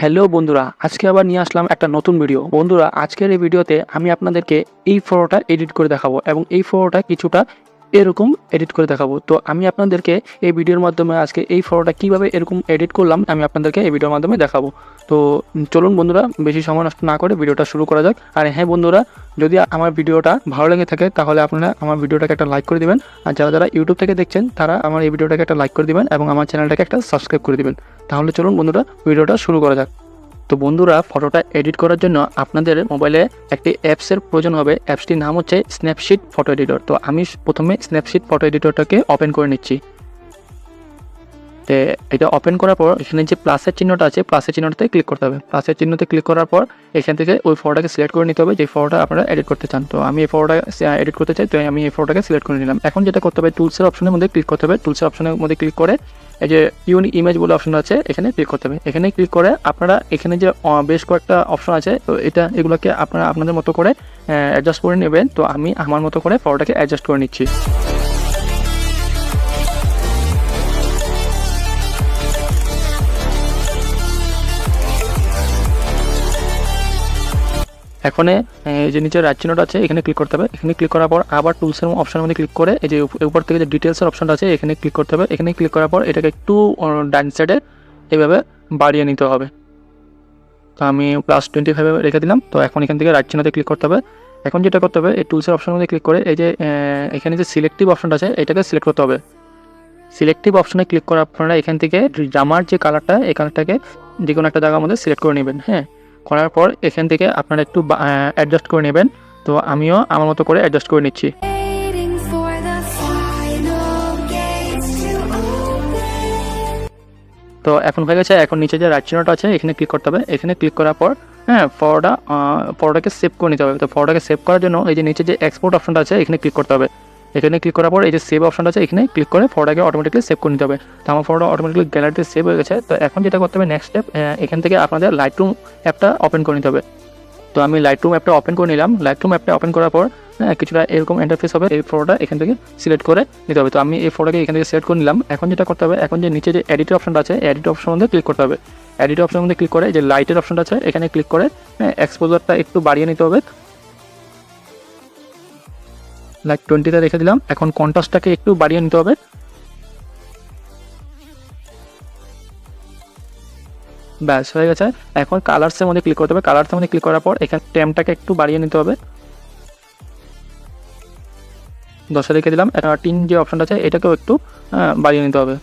Hello বন্ধুরা, আজকে আবার নিয়ে আসলাম একটা নতুন ভিডিও। বন্ধুরা, আজকের এই ভিডিওতে আমি আপনাদেরকে এই ফটোটা এডিট করে দেখাবো এবং এই ফটোটা কিছুটা এরকম এডিট করে দেখাবো। তো আমি আপনাদেরকে এই ভিডিওর মাধ্যমে আজকে এই ফটোটা কীভাবে এরকম এডিট করলাম, আমি আপনাদেরকে এই ভিডিওর মাধ্যমে দেখাবো। তো চলুন বন্ধুরা, বেশি সময় নষ্ট না করে ভিডিওটা শুরু করা যাক। আর হ্যাঁ বন্ধুরা, যদি আমার ভিডিওটা ভালো লেগে থাকে, তাহলে আপনারা আমার ভিডিওটাকে একটা লাইক করে দিবেন। আর যারা যারা ইউটিউব থেকে দেখছেন, তারা আমার এই ভিডিওটাকে একটা লাইক করে দিবেন এবং আমার চ্যানেলটাকে একটা সাবস্ক্রাইব করে দিবেন। তাহলে চলুন বন্ধুরা, ভিডিওটা শুরু করা যাক। তো বন্ধুরা ফটোটা এডিট করার জন্য আপনাদের মোবাইলে একটি অ্যাপসের প্রয়োজন হবে। অ্যাপসটির নাম হচ্ছে স্ন্যাপশিট ফটো এডিটর তো আমি প্রথমে স্ন্যাপশিট ফটো এডিটরটাকে ওপেন করে নিচ্ছি। তো এটা ওপেন করার পর এখানে যে প্লাসের চিহ্নটা আছে প্লাসের চিহ্নটাতে ক্লিক করতে হবে। প্লাসের চিহ্নতে ক্লিক করার পর এখান থেকে ওই ফটোটাকে সিলেক্ট করে নিতে হবে, যে ফটোটা আপনারা এডিট করতে চান। তো আমি এই ফটোটা এডিট করতে চাই, তো আমি এই ফটোটাকে সিলেক্ট করে নিলাম। এখন যেটা করতে হবে টুলসের অপশনের মধ্যে ক্লিক করতে হবে। টুলসের অপশনের মধ্যে ক্লিক করে এই যে ইউনি ইমেজ বলে অপশন আছে, এখানে ক্লিক করতে হবে। এখানে ক্লিক করে আপনারা এখানে যে বেশ কয়েকটা অপশন আছে, তো এটা, এগুলোকে আপনারা আপনাদের মতো করে অ্যাডজাস্ট করে নেবেন। তো আমি আমার মতো করে ফটোটাকে অ্যাডজাস্ট করে নিচ্ছি। এখন এই যে নিচে রাইট চিহ্নটা আছে, এখানে ক্লিক করতে হবে। এখানে ক্লিক করার পর আবার টুলসের অপশনের মধ্যে ক্লিক করে, এই যে উপর থেকে যে ডিটেলসের অপশনটা আছে, এখানে ক্লিক করতে হবে। এখানে ক্লিক করার পর এটাকে একটু ডান সাইডে এভাবে বাড়িয়ে নিতে হবে। তো আমি প্লাস টোয়েন্টি ফাইভে রেখে দিলাম। তো এখন এখান থেকে রাইট চিহ্নতে ক্লিক করতে হবে। এখন যেটা করতে হবে, এই টুলসের অপশনের মধ্যে ক্লিক করে, এই যে এখানে যে সিলেক্টিভ অপশনটা আছে, এটাকে সিলেক্ট করতে হবে। সিলেক্টিভ অপশনে ক্লিক করার আপনারা এখান থেকে জামার যে কালারটা এই কালারটাকে যে কোনো একটা জায়গার মধ্যে সিলেক্ট করে নেবেন হ্যাঁ? করার পর এখান থেকে আপনারা একটু অ্যাডজাস্ট করে নেবেন। তো আমিও আমার মতো করে অ্যাডজাস্ট করে নিচ্ছি. তো এখন হয়ে গেছে এখন নিচে যে রাইট চিহ্নটা আছে এখানে ক্লিক করতে হবে। এখানে ক্লিক করার পর হ্যাঁ ফটোটা ফটোটাকে সেভ করে নিতে হবে। তো ফটোটাকে সেভ করার জন্য এই যে নিচে যে এক্সপোর্ট অপশনটা আছে এখানে ক্লিক করতে হবে। এখানে ক্লিক করার পর এই যে সেভ অপশনটা আছে, এখানে ক্লিক করে ফটোটাকে অটোমেটিকলি সেভ করে নিতে হবে। তো আমার ফটো অটোমেটিকলি গ্যালারিতে সেভ হয়ে গেছে। তো এখন যেটা করতে হবে নেক্সট স্টেপ এখান থেকে আপনাদের লাইট রুম অ্যাপটা ওপেন করে নিতে হবে। তো আমি লাইট রুম অ্যাপটা ওপেন করে নিলাম। লাইট রুম অ্যাপটা ওপেন করার পর হ্যাঁ কিছুটা এরকম ইন্টারফেস হবে। এই ফটোটা এখান থেকে সিলেক্ট করে নিতে হবে। তো আমি এই ফটোকে এখান থেকে সিলেক্ট করে নিলাম। এখন যেটা করতে হবে, এখন যে নিচে যে এডিট অপশনটা আছে এডিট অপশন মধ্যে ক্লিক করতে হবে। এডিট অপশনের মধ্যে ক্লিক করে যে লাইটের অপশনটা আছে, এখানে ক্লিক করে হ্যাঁ এক্সপোজারটা একটু বাড়িয়ে নিতে হবে। লাইক টোয়েন্টিতে রেখে দিলাম। এখন কন্ট্রাস্টটাকে একটু বাড়িয়ে নিতে হবে। ব্যাস, হয়ে গেছে। এখন কালার্সের মধ্যে ক্লিক করতে হবে। কালার্সের মধ্যে ক্লিক করার পর এখানে টেমটাকে একটু বাড়িয়ে নিতে হবে। দশে রেখে দিলাম। টিন যে অপশনটা আছে, এটাকেও একটু বাড়িয়ে নিতে হবে।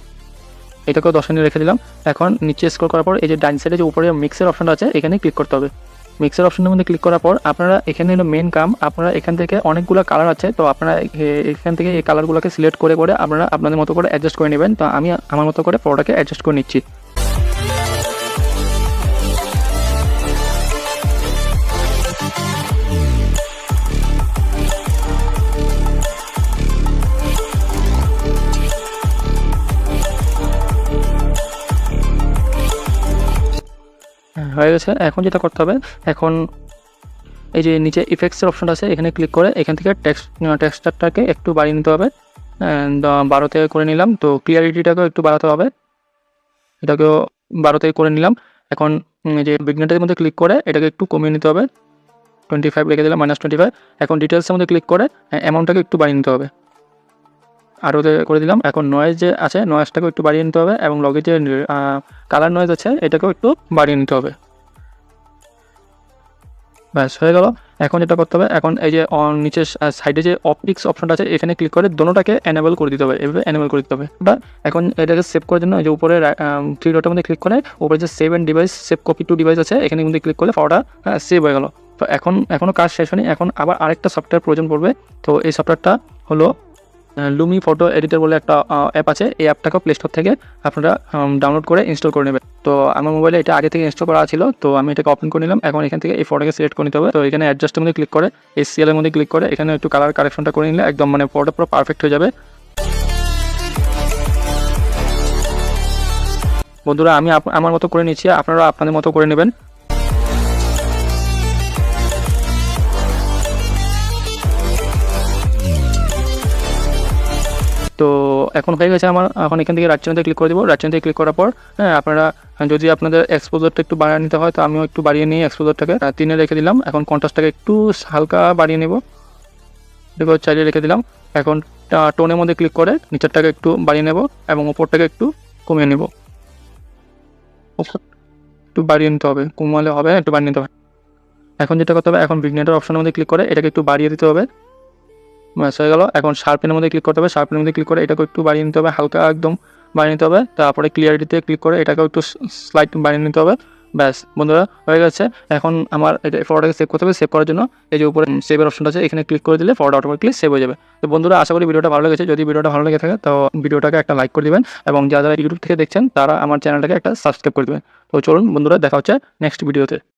এটাকেও দশে নিয়ে রেখে দিলাম। এখন নিচে স্ক্রল করার পর এই যে ডাইন সাইডে যে উপরে মিক্সের অপশানটা আছে, এখানে ক্লিক করতে হবে। মিক্সের অপশনের মধ্যে ক্লিক করার পর আপনারা এখানে হলো মেন কাম, আপনারা এখান থেকে অনেকগুলো কালার আছে, তো আপনারা এখান থেকে এই কালারগুলোকে সিলেক্ট করে করে আপনারা আপনাদের মতো করে অ্যাডজাস্ট করে নেবেন। তো আমি আমার মতো করে ফটোটাকে অ্যাডজাস্ট করে নিচ্ছি। হ্যাঁ, গেছে। এখন যেটা করতে হবে এখন এই যে নিচে ইফেক্টসের অপশনটা আছে এখানে ক্লিক করে এখান থেকে টেক্সট টেক্সচারটাকে একটু বাড়িয়ে নিতে হবে। বারো থেকে করে নিলাম তো ক্লিয়ারিটিটাকেও একটু বাড়াতে হবে। এটাকেও বারো থেকে করে নিলাম। এখন যে বিগনেটের মধ্যে ক্লিক করে এটাকে একটু কমিয়ে নিতে হবে। টোয়েন্টি ফাইভ রেখে দিলাম মাইনাস টোয়েন্টি ফাইভ এখন ডিটেলসের মধ্যে ক্লিক করে অ্যামাউন্টটাকে একটু বাড়িয়ে নিতে হবে। আরও করে দিলাম। এখন নয়েজ যে আছে নয়েজটাকেও একটু বাড়িয়ে নিতে হবে এবং লগে যে কালার নয়েজ আছে এটাকেও একটু বাড়িয়ে নিতে হবে। ব্যাস, হয়ে গেল। এখন যেটা করতে হবে, এখন এই যে নিচে সাইডে যে অপটিক্স অপশনটা আছে, এখানে ক্লিক করে দোনোটাকে এনেবল করে দিতে হবে। এভাবে এনেবল করে দিতে হবে। বা এখন এটাকে সেভ করার জন্য যে উপরে থ্রি ডটের মধ্যে ক্লিক করে উপরে যে save and device save copy to device আছে, এখানে মধ্যে ক্লিক করলে ফটোটা সেভ হয়ে গেল। তো এখন এখনও কাজ শেষ হয়নি। এখন আবার আরেকটা সফটওয়্যার প্রয়োজন পড়বে। তো এই সফটওয়্যারটা হলো লুমি ফটো এডিটর বলে একটা অ্যাপ আছে। এই অ্যাপটাকে প্লে স্টোর থেকে আপনারা ডাউনলোড করে ইনস্টল করে নেবেন। তো আমার মোবাইলে এটা আগে থেকে ইনস্টল করা ছিল। তো আমি এটাকে ওপেন করে নিলাম। এখন এখান থেকে এই ফটোকে সিলেক্ট করে নিতে হবে। তো এখানে অ্যাডজাস্টের মধ্যে ক্লিক করে, এই সিএলের মধ্যে ক্লিক করে, এখানে একটু কালার কারেকশনটা করে নিলে একদম মানে ফটো পুরো পারফেক্ট হয়ে যাবে। বন্ধুরা, আমি আমার মতো করে নিচ্ছি। আপনারা আপনাদের মতো করে নেবেন। তো এখন হয়ে গেছে আমার, এখন এখান থেকে চ্যানেলে ক্লিক করে দেবো। চ্যানেলে ক্লিক করার পর হ্যাঁ আপনারা, যদি আপনাদের এক্সপোজারটা একটু বাড়িয়ে নিতে হয়, তো আমিও একটু বাড়িয়ে নিই এক্সপোজারটাকে তিনে রেখে দিলাম। এখন কন্ট্রাস্টটাকে একটু হালকা বাড়িয়ে নেব। দেখো চালিয়ে রেখে দিলাম। এখন টোনের মধ্যে ক্লিক করে নিচেরটাকে একটু বাড়িয়ে নেব এবং ওপরটাকে একটু কমিয়ে নেব। একটু বাড়িয়ে নিতে হবে। কমালে হবে, একটু বাড়িয়ে নিতে হবে। এখন যেটা করতে হবে, এখন বিগনেটার অপশনের মধ্যে ক্লিক করে এটাকে একটু বাড়িয়ে দিতে হবে। ব্যাস হয়ে গেল। এখন শার্পের মধ্যে ক্লিক করতে হবে। শার্পের মধ্যে ক্লিক করে এটাকে একটু বাড়িয়ে নিতে হবে। হালকা একদম বাড়িয়ে নিতে হবে। তারপরে ক্লিয়ারিটিতে ক্লিক করে এটাকেও একটু স্লাইড বাড়িয়ে নিতে হবে। ব্যাস, বন্ধুরা, হয়ে গেছে। এখন আমার এটা ফটোটাকে সেভ করতে হবে। সেভ করার জন্য এই যে উপরে সেভের অপশনটা আছে, এখানে ক্লিক করে দিলে ফটোটা অটোমেটিকলি সেভ হয়ে যাবে। তো বন্ধুরা, আশা করি ভিডিওটা ভালো লেগেছে। যদি ভিডিওটা ভালো লেগে থাকে, তো ভিডিওটাকে একটা লাইক করে দিবেন এবং যারা যারা ইউটিউব থেকে দেখছেন, তারা আমার চ্যানেলটাকে একটা সাবস্ক্রাইব করে দেবেন। তো চলুন, বন্ধুরা, দেখা হচ্ছে নেক্সট ভিডিওতে